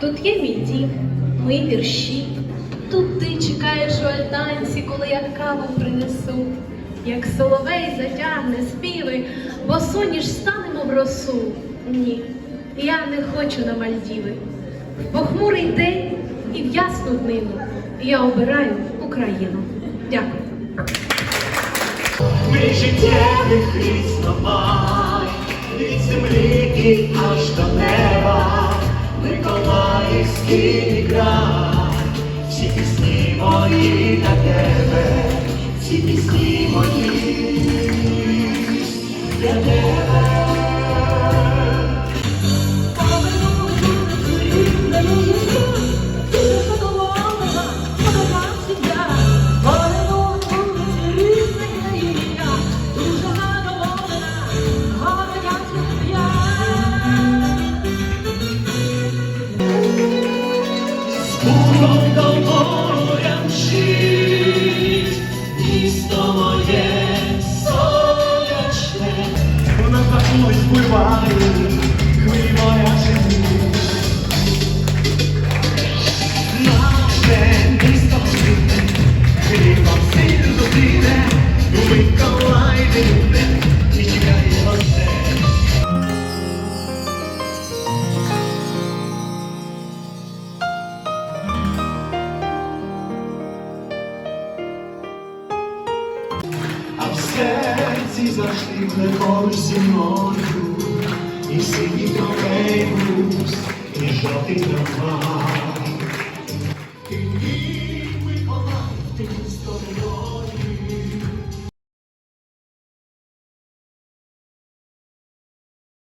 Тут є мій дім, мої вірші. Тут ти чекаєш у альтанці, коли я каву принесу. Як соловей затягне співи, бо соніш станемо в росу. Ні, я не хочу на Мальдіви. В похмурий день і в ясну днину я обираю Україну. Дякую. Ми життєвих різномай, від землі і Миколаївський край, всі пісні мої для тебе, why? Серці завжди поруч зі мною. І синій тролейбус, і жовтий трамвай